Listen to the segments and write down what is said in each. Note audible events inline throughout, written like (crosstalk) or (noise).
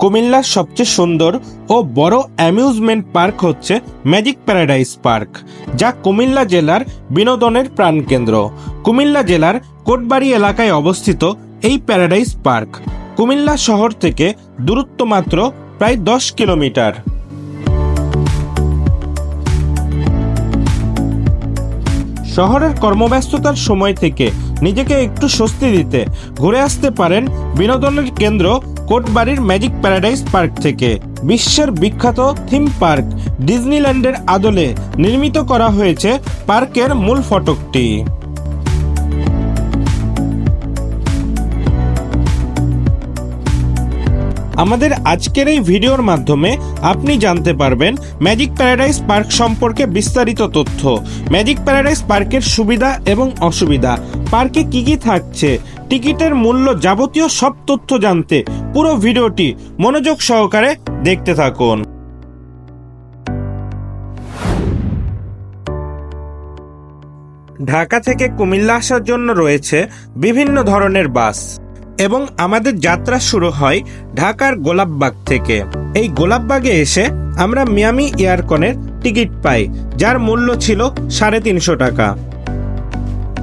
কুমিল্লার সবচেয়ে সুন্দর ও বড় অ্যামিউজমেন্ট পার্ক হচ্ছে ম্যাজিক প্যারাডাইস পার্ক, যা কুমিল্লা জেলার বিনোদনের প্রাণকেন্দ্র। কুমিল্লা জেলার কোটবাড়ি এলাকায় অবস্থিত এই প্যারাডাইস পার্ক কুমিল্লা শহর থেকে দূরত্ব মাত্র প্রায় দশ কিলোমিটার। শহরের কর্মব্যস্ততার সময় থেকে নিজেকে একটু স্বস্তি দিতে ঘুরে আসতে পারেন বিনোদনের কেন্দ্র কোটবাড়ির ম্যাজিক প্যারাডাইস পার্ক থেকে বিশ্বের বিখ্যাত থিম পার্ক ডিজনিল্যান্ডের আদলে নির্মিত করা হয়েছে পার্কের মূল ফটকটি। আমাদের আজকের এই ভিডিওর মাধ্যমে আপনি জানতে পারবেন ম্যাজিক প্যারাডাইস পার্ক সম্পর্কে বিস্তারিত তথ্য। ম্যাজিক প্যারাডাইস পার্কের সুবিধা এবং অসুবিধা। পার্কে কি কি থাকছে, টিকিটের মূল্য যাবতীয় সব তথ্য জানতে পুরো ভিডিওটি মনোযোগ সহকারে দেখতে থাকুন। ঢাকা থেকে কুমিল্লা আসার জন্য রয়েছে বিভিন্ন ধরনের বাস। এবং আমাদের যাত্রা শুরু হয় ঢাকার গোলাপবাগ থেকে। এই গোলাপবাগে এসে আমরা মিয়ামি এয়ারকনের টিকিট পাই, যার মূল্য ছিল সাড়ে তিনশো টাকা।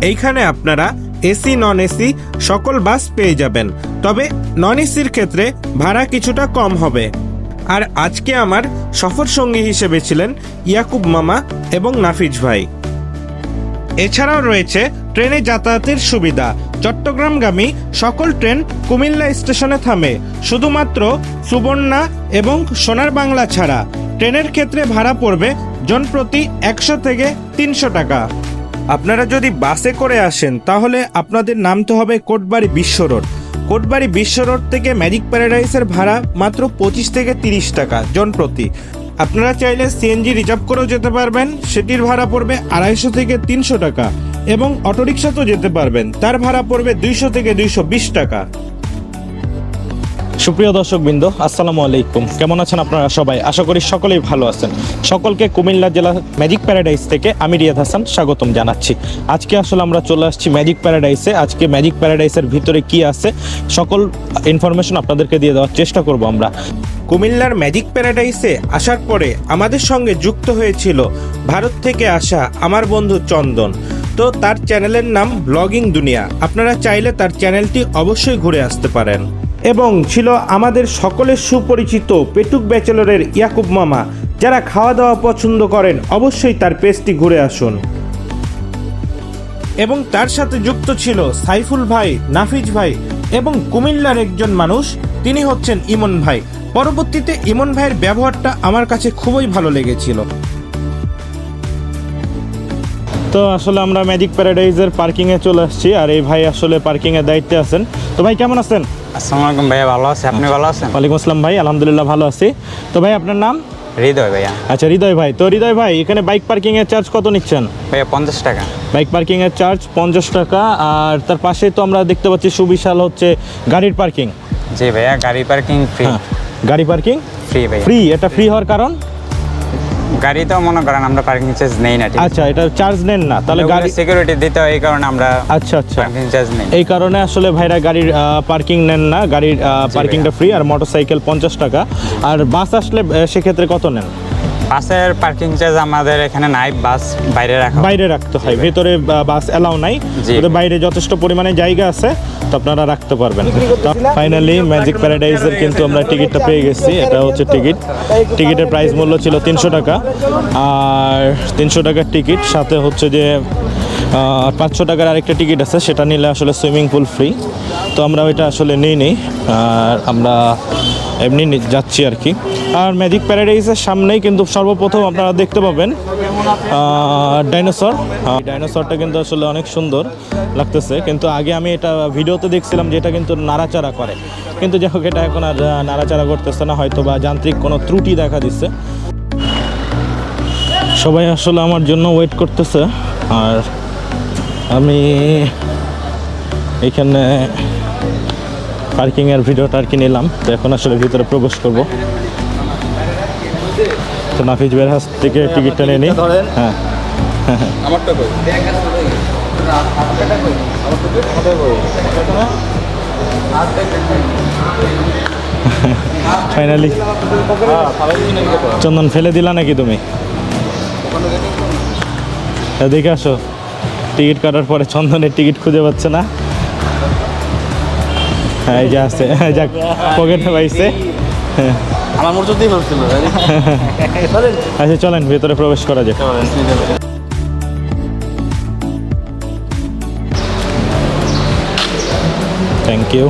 এইখানে আপনারা এসি, নন এসি সকল বাস পেয়ে যাবেন, তবে নন এসির ক্ষেত্রে ভাড়া কিছুটা কম হবে। আর আজকে আমার সফর সঙ্গী হিসেবে ছিলেন ইয়াকুব মামা এবং নাফিজ ভাই। এছাড়াও রয়েছে ট্রেনে যাতায়াতের সুবিধা। চট্টগ্রামগামী সকল ট্রেন কুমিল্লা স্টেশনে থামে। শুধুমাত্র সুবর্ণা এবং সোনার বাংলা ছাড়া। ট্রেনের ক্ষেত্রে ভাড়া পড়বে জনপ্রতি একশো থেকে তিনশো টাকা। আপনারা যদি বাসে করে আসেন, তাহলে আপনাদের নামতে হবে কোটবাড়ি বিশ্ব রোড। কোটবাড়ি বিশ্ব রোড থেকে ম্যাজিক প্যারাডাইসের ভাড়া মাত্র পঁচিশ থেকে তিরিশ টাকা জনপ্রতি আপনারা চাইলে সিএনজি রিজার্ভ করেও যেতে পারবেন। সেটির ভাড়া পড়বে আড়াইশো থেকে তিনশো টাকা এবং অটোরিকশাতেও যেতে পারবেন। তার ভাড়া পড়বে দুইশো থেকে দুইশো বিশ টাকা। সুপ্রিয় দর্শকবৃন্দ, আসসালামু আলাইকুম। কেমন আছেন আপনারা সবাই? আশা করি সকলেই ভালো আছেন। সকলকে কুমিল্লা জেলা ম্যাজিক প্যারাডাইস থেকে আমি রিয়াদ হাসান স্বাগতম জানাচ্ছি। আজকে আসলে আমরা চলে আসছি ম্যাজিক প্যারাডাইসে। আজকে ম্যাজিক প্যারাডাইসের ভিতরে কি আছে, সকল ইনফরমেশন আপনাদেরকে দিয়ে দেওয়ার চেষ্টা করব আমরা। কুমিল্লার ম্যাজিক প্যারাডাইসে আসার পরে আমাদের সঙ্গে যুক্ত হয়েছিল ভারত থেকে আসা আমার বন্ধু চন্দন। তো তার চ্যানেলের নাম ব্লগিং দুনিয়া। আপনারা চাইলে তার চ্যানেলটি অবশ্যই ঘুরে আসতে পারেন। এবং ছিল আমাদের সকলের সুপরিচিত পেটুক ব্যাচেলরের ইয়াকুব মামা, যারা খাওয়া দাওয়া পছন্দ করেন, অবশ্যই তার পেজটি ঘুরে আসুন। এবং তার সাথে যুক্ত ছিল সাইফুল ভাই, নাফিজ ভাই এবং কুমিল্লার একজন মানুষ, তিনি হচ্ছেন ইমন ভাই। পরবর্তীতে ইমন ভাইয়ের ব্যবহারটা আমার কাছে খুবই ভালো লেগেছিল। তো আসলে আমরা ম্যাজিক প্যারাডাইসের পার্কিংয়ে চলে আসছি আর এই ভাই আসলে পার্কিংয়ের দায়িত্বে আছেন। তো ভাই কেমন আছেন? আসসালামু আলাইকুম ভাইয়া ভালো আছে। আপনি ভালো আছেন? ওয়ালাইকুম আসসালাম ভাই আলহামদুলিল্লাহ ভালো আছি। তো ভাই আপনার নাম? হৃদয় ভাইয়া। আচ্ছা হৃদয় ভাই। তো হৃদয় ভাই এখানে বাইক পার্কিংয়ের চার্জ কত নিচ্ছেন? ভাইয়া পঞ্চাশ টাকা। বাইক পার্কিং এর চার্জ পঞ্চাশ টাকা আর তার পাশে তো আমরা দেখতে পাচ্ছি সুবিশাল হচ্ছে গাড়ির পার্কিং জি ভাইয়া গাড়ি পার্কিং ফ্রি গাড়ি পার্কিং ফ্রি ভাইয়া। ফ্রি এটা ফ্রি হওয়ার কারণ? গাড়ি তো মনে করেন আমরা পার্কিং চার্জ নেই না আচ্ছা এটা চার্জ নেন না তাহলে গাড়ি সিকিউরিটি দিতে হয় এই কারণে আমরা আচ্ছা আচ্ছা। পার্কিং চার্জ নেই। এই কারণে আসলে ভাইরা গাড়ির পার্কিং নেন না গাড়ির পার্কিংটা ফ্রি আর মোটরসাইকেল পঞ্চাশ টাকা। আর বাস আসলে সেক্ষেত্রে কত নেন? বাসের পার্কিং চার্জ আমাদের এখানে নাই বাস বাইরে রাখা বাইরে রাখতে হয় ভেতরে বাস এলাও নাই। বাইরে যথেষ্ট পরিমাণে জায়গা আছে তো আপনারা রাখতে পারবেন। ফাইনালি ম্যাজিক প্যারাডাইজের কিন্তু আমরা টিকিটটা পেয়ে গেছি। এটা হচ্ছে টিকিট টিকিটের প্রাইস মূল্য ছিল তিনশো টাকা। আর তিনশো টাকার টিকিট সাথে হচ্ছে যে পাঁচশো টাকার আরেকটা টিকিট আছে। সেটা নিলে আসলে সুইমিং পুল ফ্রি তো আমরা ওইটা আসলে নিই নেই আর আমরা এমনি যাচ্ছি আর কি। আর ম্যাজিক প্যারাডাইসের সামনেই কিন্তু সর্বপ্রথম আপনারা দেখতে পাবেন ডাইনোসর ডাইনোসরটা কিন্তু আসলে অনেক সুন্দর লাগতেছে। কিন্তু আগে আমি এটা ভিডিওতে দেখছিলাম যে এটা কিন্তু নাড়াচাড়া করে। কিন্তু যাই হোক, এটা এখন আর নাড়াচাড়া করতেছে না, হয়তো বা যান্ত্রিক কোনো ত্রুটি দেখা দিচ্ছে। সবাই আসলে আমার জন্য ওয়েট করতেছে। আর আমি এখানে পার্কিংয়ের ভিডিওটা আর কি নিলাম। তো এখন আসলে ভিতরে প্রবেশ করব। তো নাফিজ বের হাস থেকে টিকিটটা নিয়ে নিই। হ্যাঁ। ফাইনালি চন্দন ফেলে দিলা নাকি তুমি? দেখে আসো। টিকিট কাটার পরে চন্দনের টিকিট খুঁজে পাচ্ছে না। এই যে আছে। যাক পকেটে পাইছে। হ্যাঁ। আমার দিয়ে ভাবছিল আচ্ছা চলেন ভেতরে প্রবেশ করা যাক। থ্যাংক ইউ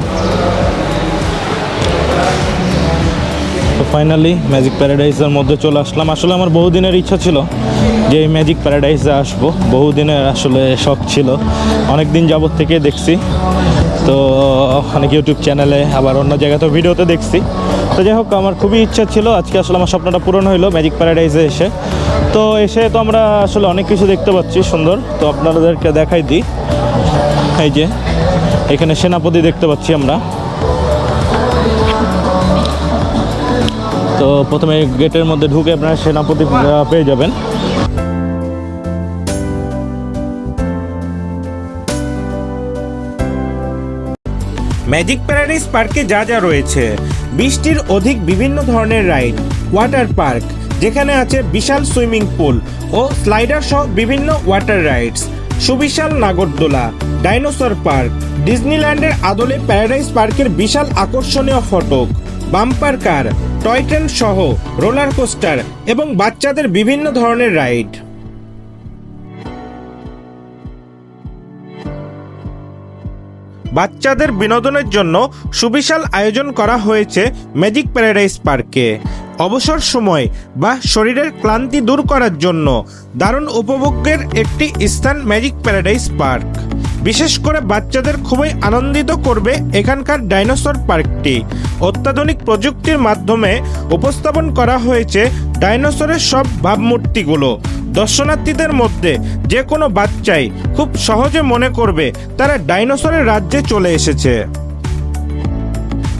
ফাইনালি ম্যাজিক প্যারাডাইসের মধ্যে চলে আসলাম। আসলে আমার বহুদিনের ইচ্ছা ছিল যে এই ম্যাজিক প্যারাডাইসে আসব। বহুদিনের আসলে শখ ছিল। অনেক দিন যাবত থেকে দেখছি। তো অনেক ইউটিউব চ্যানেলে আবার অন্য জায়গাতেও ভিডিওতে দেখছি। তো যাই হোক, আমার খুবই ইচ্ছা ছিল। আজকে আসলে আমার স্বপ্নটা পূরণ হইল ম্যাজিক প্যারাডাইসে এসে। তো এসে তো আমরা আসলে অনেক কিছু দেখতে পাচ্ছি, সুন্দর। তো আপনাদেরকে দেখাই দিই। এই যে, এখানে সেনাপতি দেখতে পাচ্ছি আমরা। তো প্রথমে গেটের মধ্যে ঢুকে আপনারা সেনাপতি পেয়ে যাবেন। ম্যাজিক প্যারাডাইস পার্কে যা যা রয়েছে বিশটির অধিক বিভিন্ন ধরনের রাইড, ওয়াটার পার্ক, যেখানে আছে বিশাল সুইমিং পুল ও স্লাইডার সহ বিভিন্ন ওয়াটার রাইডস। সুবিশাল নাগরদোলা, ডাইনোসর পার্ক, ডিজনিল্যান্ডের আদলে প্যারাডাইস পার্কের বিশাল আকর্ষণীয় ফটক। বাম্পার কার, টয় ট্রেন সহ রোলার কোস্টার এবং বাচ্চাদের বিভিন্ন ধরনের রাইড। বাচ্চাদের বিনোদনের জন্য সুবিশাল আয়োজন করা হয়েছে ম্যাজিক প্যারাডাইস পার্কে। অবসর সময় বা শরীরের ক্লান্তি দূর করার জন্য দারুণ উপভোগের একটি স্থান ম্যাজিক প্যারাডাইস পার্ক। বিশেষ করে বাচ্চাদের খুবই আনন্দিত করবে এখানকার ডাইনোসর পার্কটি। অত্যাধুনিক প্রযুক্তির মাধ্যমে উপস্থাপন করা হয়েছে ডাইনোসরের সব ভাবমূর্তিগুলো। দর্শনার্থীদের মধ্যে যে কোনো বাচ্চাই খুব সহজে মনে করবে তারা ডাইনোসরের রাজ্যে চলে এসেছে।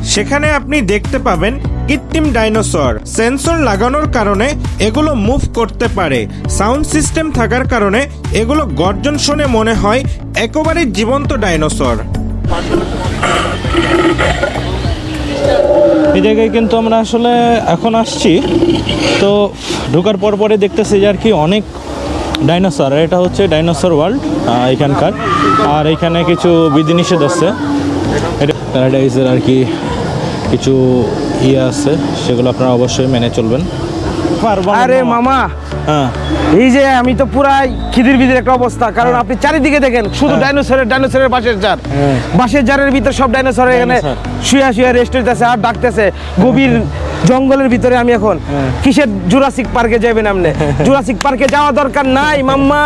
সেখানে আপনি দেখতে পাবেন কৃত্রিম ডাইনোসর। সেন্সর লাগানোর কারণে এগুলো মুভ করতে পারে। সাউন্ড সিস্টেম থাকার কারণে এগুলো গর্জন শুনে মনে হয় একেবারে জীবন্ত ডাইনোসর। এই জায়গায় কিন্তু আমরা আসলে এখন আসছি। তো ঢোকার পর পরে দেখতেছি যে আর কি অনেক ডাইনোসর। এটা হচ্ছে ডাইনোসর ওয়ার্ল্ড এখানকার। আর এখানে কিছু বিধিনিষেধ আছে। এটা প্যারাডাইজের আর কি কিছু ইয়ে আছে সেগুলো আপনারা অবশ্যই মেনে চলবেন। আরে মামা। হ্যাঁ। এই যে আমি তো পুরাই খিদির বিদির একটা অবস্থা কারণ আপনি চারিদিকে দেখেন শুধু ডাইনোসরের ডাইনোসরের বাঁশের জার। হ্যাঁ। বাঁশের জারের ভিতর সব ডাইনোসর এখানে শুয়ে শুয়া শুয়া রেস্ট হইতেছে আর ডাকতেছে। গভীর জঙ্গলের ভিতরে আমি এখন হ্যাঁ। কিসের জুরাসিক পার্কে যাবেন আপনি (laughs) জুরাসিক পার্কে যাওয়া দরকার নাই মাম্মা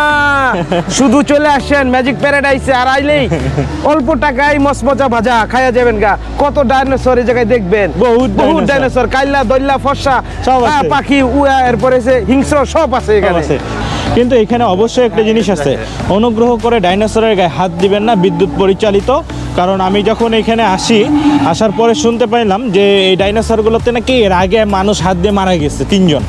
শুধু চলে আসেন ম্যাজিক প্যারাডাইসে আর আইলেই অল্প টাকায় মসমজা ভাজা খায়া যাবেন গা কত ডাইনোসর এই জায়গায় দেখবেন বহুত বহুত ডাইনোসর। কাইল্লা দল্লা ফর্সা সব। হ্যাঁ, পাখি উয়া এরপরে সে হিংস্র সব আছে এখানে। কিন্তু এখানে অবশ্যই একটা জিনিস আছে অনুগ্রহ করে ডাইনোসরের গায়ে হাত দিবেন না বিদ্যুৎ পরিচালিত কারণ আমি যখন এখানে আসি আসার পরে শুনতে পাইলাম যে এই ডাইনোসরগুলোতে নাকি এর আগে মানুষ হাত দিয়ে মারা গেছে তিনজন।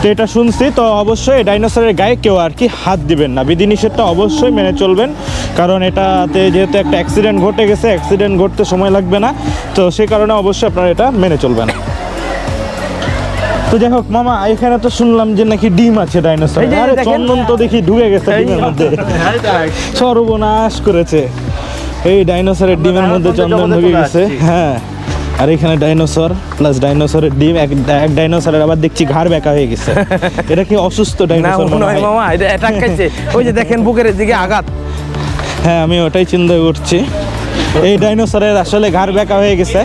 তো এটা শুনছি তো অবশ্যই এই ডাইনোসরের গায়ে কেউ আর কি হাত দিবেন না। বিধিনিষেধটা অবশ্যই মেনে চলবেন কারণ এটাতে যেহেতু একটা অ্যাক্সিডেন্ট ঘটে গেছে অ্যাক্সিডেন্ট ঘটতে সময় লাগবে না তো সেই কারণে অবশ্যই আপনারা এটা মেনে চলবেন। তো যাই হোক মামা এখানে তো শুনলাম যে নাকি ডিম আছে ডাইনোসর আরে চন্দন তো দেখি ঢুকে গেছে ডিমের মধ্যে। সর্বনাশ করেছে। এই ডাইনোসরের ডিমের মধ্যে চন্দন ঢুকে গেছে। হ্যাঁ। আর এখানে ডাইনোসর প্লাস ডাইনোসরের ডিম এক এক ডাইনোসরের আবার দেখছি ঘাড় বেঁকা হয়ে গেছে। (laughs) এটা কি অসুস্থ ডাইনোসর মনে হয়? মামা এটা অ্যাটাক খাইছে ওই যে দেখেন বুকের দিকে আঘাত। হ্যাঁ আমি ওটাই চিন্তা করছি এই ডাইনোসরের আসলে ঘাড় বেঁকা হয়ে গেছে।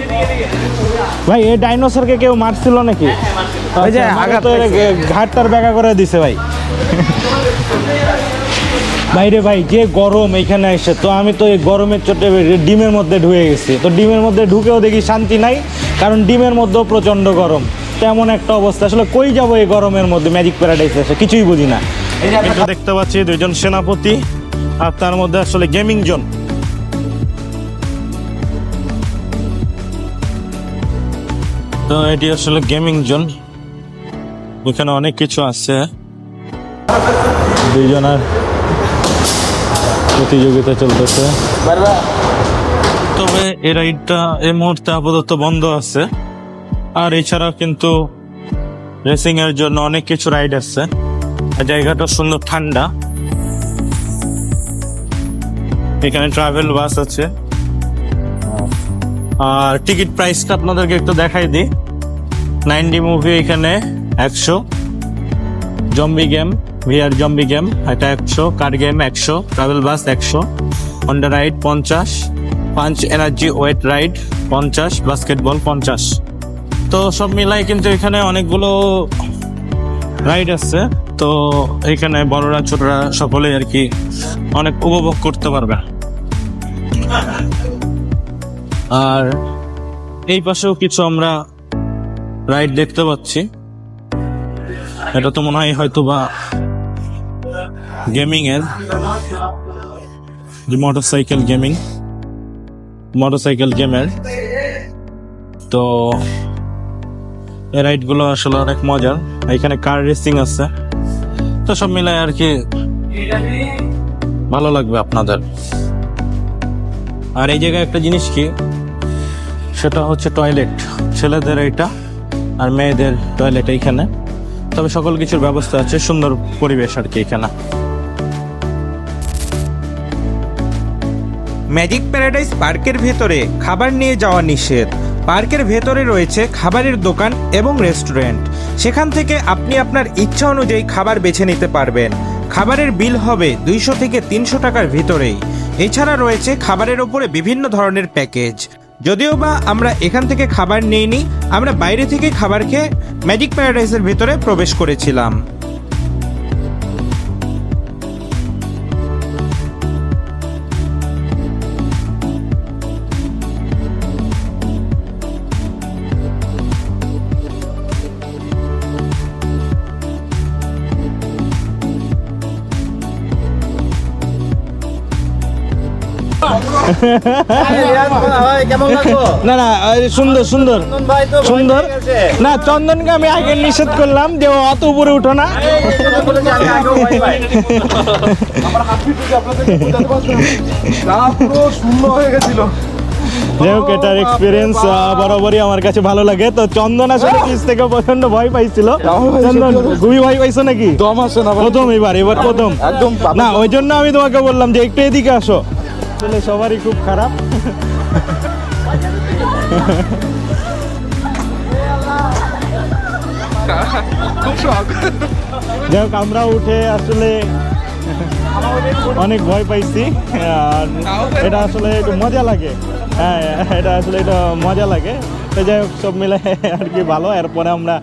ভাই এই ডাইনোসরকে কেউ মারছিল নাকি? ওই যে আচ্ছা, আঘাত তো এর পাইছে। ঘাড়টার বেঁকা করে দিছে ভাই। বাইরে ভাই যে গরম এখানে এসে তো আমি তো এই গরমের চোটে ডিমের মধ্যে ঢুকে গেছি। তো ডিমের মধ্যে ঢুকেও দেখি শান্তি নাই কারণ ডিমের মধ্যেও প্রচণ্ড গরম। তেমন একটা অবস্থা। আসলে কই যাব এই গরমের মধ্যে? ম্যাজিক প্যারাডাইস এসে কিছুই বুঝি না। দেখতে পাচ্ছি দুইজন সেনাপতি আর তার মধ্যে আসলে গেমিং জোন তো এটি আসলে গেমিং জোন ওখানে অনেক কিছু আছে। দুইজনের প্রতিযোগিতা চলতেছে। তবে এই রাইডটা এই মুহূর্তে আপাতত বন্ধ আছে। আর এছাড়াও কিন্তু রেসিং এর জন্য অনেক কিছু রাইড আছে। জায়গাটা সুন্দর ঠান্ডা। এখানে ট্রাভেল বাস আছে। আর টিকিট প্রাইসটা আপনাদেরকে একটু দেখাই দিই। নাইনটি মুভি এখানে একশো। Zombie game VR zombie game এটা একশো কার গেম একশো ট্রাভেল বাস একশো হন্ডা রাইড পঞ্চাশ পাঞ্চ এনার্জি ওয়েট রাইড পঞ্চাশ বাস্কেটবল পঞ্চাশ। তো সব মিলাই কিন্তু এখানে অনেকগুলো রাইড আছে। তো এখানে বড়রা, ছোটরা সকলেই আর কি অনেক উপভোগ করতে পারবে। আর এই পাশেও কিছু আমরা রাইড দেখতে পাচ্ছি। এটা তো মনে হয় হয়তো বা গেমিং এর? যে মোটরসাইকেল গেমিং মোটরসাইকেল গেমের তো, এই রাইডগুলো আসলে অনেক মজার। এখানে কার রেসিং আছে। তো সব মিলাই আর কি ভালো লাগবে আপনাদের। আর এই জায়গায় একটা জিনিস কি? সেটা হচ্ছে টয়লেট ছেলেদের এটা আর মেয়েদের টয়লেট এইখানে। তবে সকল কিছুর ব্যবস্থা আছে, সুন্দর পরিবেশ আর কি এখানে। ম্যাজিক প্যারাডাইস পার্কের ভেতরে খাবার নিয়ে যাওয়া নিষেধ। পার্কের ভেতরে রয়েছে খাবারের দোকান এবং রেস্টুরেন্ট। সেখান থেকে আপনি আপনার ইচ্ছা অনুযায়ী খাবার বেছে নিতে পারবেন। খাবারের বিল হবে দুইশো থেকে তিনশো টাকার ভিতরেই। এছাড়া রয়েছে খাবারের ওপরে বিভিন্ন ধরনের প্যাকেজ। যদিও বা আমরা এখান থেকে খাবার নিইনি, আমরা বাইরে থেকে খাবার খেয়ে ম্যাজিক প্যারাডাইসের ভেতরে প্রবেশ করেছিলাম। না না আরে সুন্দর সুন্দর। সুন্দর। না চন্দনকে আমি আগে নিষেধ করলাম যে অত উপরে উঠো না। যাই হোক এটার এক্সপিরিয়েন্স বরাবরই আমার কাছে ভালো লাগে। তো চন্দন আসলে পিস থেকে প্রচণ্ড ভয় পাইছিল। চন্দন খুবই ভয় পাইছো নাকি? দম আসে না প্রথম এবার এবার প্রথম। একদম না ওই জন্য আমি তোমাকে বললাম যে একটু এদিকে আসো। আসলে সবারই খুব খারাপ। যাই হোক আমরা উঠে আসলে অনেক ভয় পাইছি। আর এটা আসলে একটু মজা লাগে। হ্যাঁ এটা আসলে এটা মজা লাগে। তো যাই হোক সব মিলে আর কি ভালো। এরপরে আমরা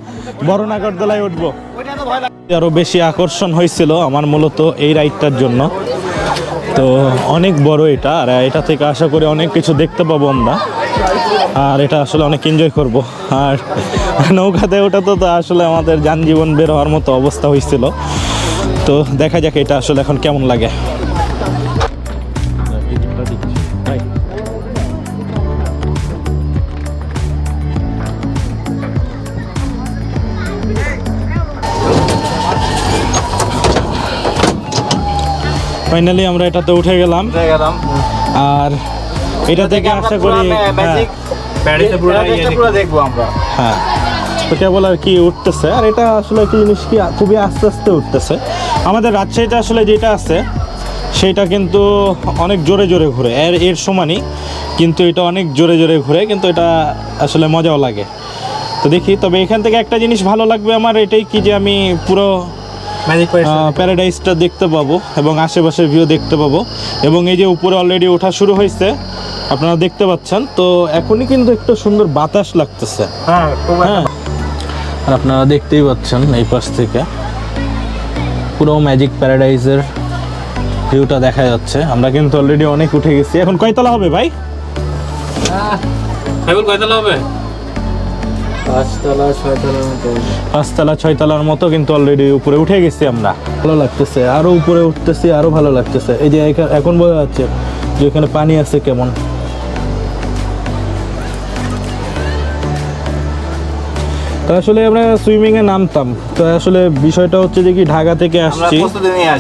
বড় নাগরদোলায় উঠবো। আরও বেশি আকর্ষণ হয়েছিল আমার মূলত এই রাইডটার জন্য। তো অনেক বড় এটা, আর এটা থেকে আশা করি অনেক কিছু দেখতে পাবো আমরা। আর এটা আসলে অনেক এনজয় করব। আর নৌকাতে ওটা তো আসলে আমাদের যানজীবন বের হওয়ার মতো অবস্থা হয়েছিল। তো দেখা যাক এটা আসলে এখন কেমন লাগে। ফাইনালি আমরা এটাতে উঠে গেলাম। গেলাম। আর এটা থেকে আশা করি হ্যাঁ, পুরো হ্যাঁ। তো কেবল আর কি উঠতেছে। আর এটা আসলে কি জিনিস কি খুবই আস্তে আস্তে উঠতেছে। আমাদের রাজশাহীতে আসলে যেটা আছে সেটা কিন্তু অনেক জোরে জোরে ঘুরে। এর এর সমানই কিন্তু এটা অনেক জোরে জোরে ঘুরে কিন্তু এটা আসলে মজাও লাগে। তো দেখি তবে এখান থেকে একটা জিনিস ভালো লাগবে আমার এটাই কি যে আমি পুরো প্যারাডাইসটা দেখতে পাবো এবং আশেপাশের ভিউ দেখতে পাবো। এবং এই যে উপরে অলরেডি ওঠা শুরু হয়েছে আপনারা দেখতে পাচ্ছেন। তো এখনই কিন্তু একটু সুন্দর বাতাস লাগতেছে। হ্যাঁ হ্যাঁ। আপনারা দেখতেই পাচ্ছেন এই পাশ থেকে। পুরো ম্যাজিক প্যারাডাইজের ভিউটা দেখা যাচ্ছে। আমরা কিন্তু অলরেডি অনেক উঠে গেছি। এখন কয়তলা হবে ভাই? কয়তলা হবে? পাঁচতলা ছয়তলার মতো। কিন্তু অলরেডি উপরে উঠে গেছি আমরা। ভালো লাগতেছে আরও উপরে উঠতেছি আরও ভালো লাগতেছে। এই যে এখন বোঝা যাচ্ছে যে এখানে পানি আছে কেমন। তো আসলে আমরা সুইমিং এ নামতাম। তো আসলে বিষয়টা হচ্ছে যে কি ঢাকা থেকে আসছি। নিয়ে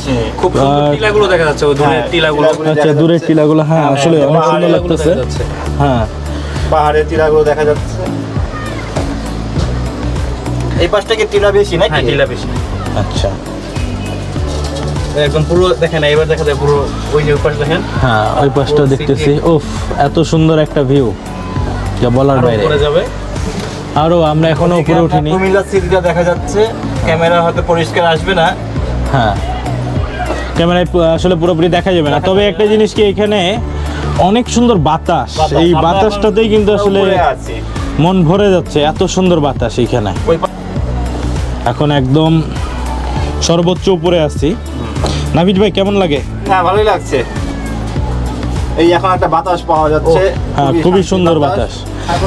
খুব টিলাগুলো দেখা যাচ্ছে দূরের টিলাগুলো। আচ্ছা দূরের টিলাগুলো হ্যাঁ আসলে অনেক সুন্দর লাগতেছে। হ্যাঁ। পাহাড়ের টিলাগুলো দেখা যাচ্ছে। এই পাশটা কি টিলা বেশি নাকি? হ্যাঁ টিলা বেশি। আচ্ছা। একদম পুরো দেখেন এবার দেখা যায় পুরো ওই যে পাশে দেখেন। হ্যাঁ ওই পাশটা দেখতেছি। উফ এত সুন্দর একটা ভিউ। যা বলার বাইরে। উপরে যাবে। আরও আমরা এখনও উপরে উঠিনি। কুমিল্লা সিটিটা দেখা যাচ্ছে। ক্যামেরা হয়তো পরিষ্কার আসবে না। হ্যাঁ। ক্যামেরায় আসলে পুরোপুরি দেখা যাবে না। তবে একটা জিনিস কি এখানে অনেক সুন্দর বাতাস। এই বাতাসটাতেই কিন্তু আসলে মন ভরে যাচ্ছে এত সুন্দর বাতাস পা- এখন একদম সর্বোচ্চ উপরে আছি। নাভিদ ভাই কেমন লাগে? হ্যাঁ ভালোই লাগছে। এই এখন একটা বাতাস পাওয়া যাচ্ছে। হ্যাঁ খুবই সুন্দর বাতাস।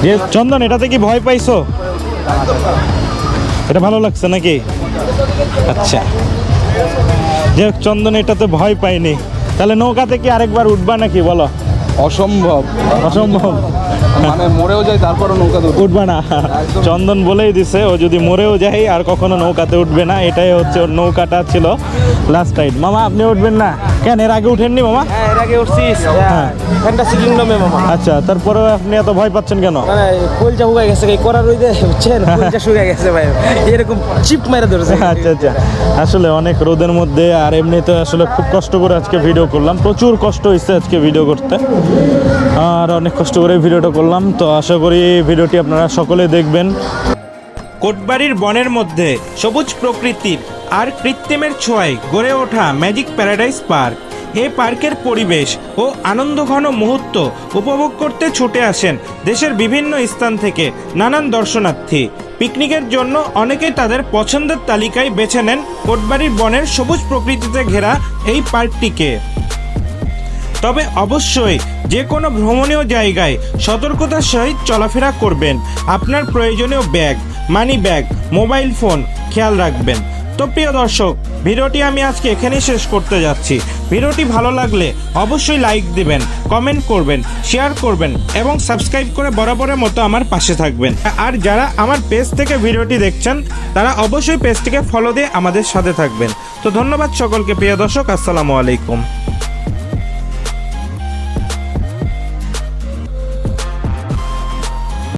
যে চন্দন এটাতে কি ভয় পাইছো? এটা ভালো লাগছে নাকি? আচ্ছা। যে চন্দন এটাতে ভয় পাইনি। তাহলে নৌকাতে কি আরেকবার উঠবা নাকি বলো? অসম্ভব। অসম্ভব। মানে মরেও যায় তারপরও নৌকাতে উঠবে। না। চন্দন বলেই দিছে ও যদি মরেও যায় আর কখনো নৌকাতে উঠবে না এটাই হচ্ছে ওর নৌকাটা ছিল লাস্ট টাইম মামা আপনি উঠবেন না? কেন এর আগে উঠেননি মামা? হ্যাঁ এর আগে উঠছিস হ্যাঁ। ফ্যান্টাসি কিংডমে মামা। আচ্ছা তারপরেও আপনি এত ভয় পাচ্ছেন কেন? মানে কলজা হুগাই গেছে এই করার ওই যে বুঝছেন কলজা (laughs) শুকাই গেছে ভাই। এরকম চিপ মেরে ধরেছে। আচ্ছা আচ্ছা। আসলে অনেক রোদের মধ্যে আর এমনিতে আসলে খুব কষ্ট করে আজকে ভিডিও করলাম। প্রচুর কষ্ট হয়েছে আজকে ভিডিও করতে। আর অনেক কষ্ট করে ভিডিওটা করলাম, তো আশা করি ভিডিওটি আপনারা সকলে দেখবেন। কোটবাড়ির বনের মধ্যে সবুজ প্রকৃতির আর কৃত্রিমের ছোঁয়ায় গড়ে ওঠা ম্যাজিক প্যারাডাইস পার্ক। এই পার্কের পরিবেশ ও আনন্দঘন মুহূর্ত উপভোগ করতে ছুটে আসেন দেশের বিভিন্ন স্থান থেকে নানান দর্শনার্থী। পিকনিকের জন্য অনেকেই তাদের পছন্দের তালিকায় বেছে নেন কোটবাড়ির বনের সবুজ প্রকৃতিতে ঘেরা এই পার্কটিকে। তবে অবশ্যই যে কোনো ভ্রমণীয় জায়গায় সতর্কতার সহিত চলাফেরা করবেন। আপনার প্রয়োজনীয় bag, money bag, mobile phone খেয়াল রাখবেন। তো প্রিয় দর্শক, ভিডিওটি আমি আজকে এখানেই শেষ করতে যাচ্ছি। ভিডিওটি ভালো লাগলে অবশ্যই লাইক দিবেন, কমেন্ট করবেন, শেয়ার করবেন এবং সাবস্ক্রাইব করে বরাবরের মতো আমার পাশে থাকবেন। আর যারা আমার পেজ থেকে ভিডিওটি দেখছেন, তারা অবশ্যই পেজটিকে ফলো দিয়ে আমাদের সাথে থাকবেন। তো ধন্যবাদ সকলকে, প্রিয় দর্শক, আসসালামু আলাইকুম।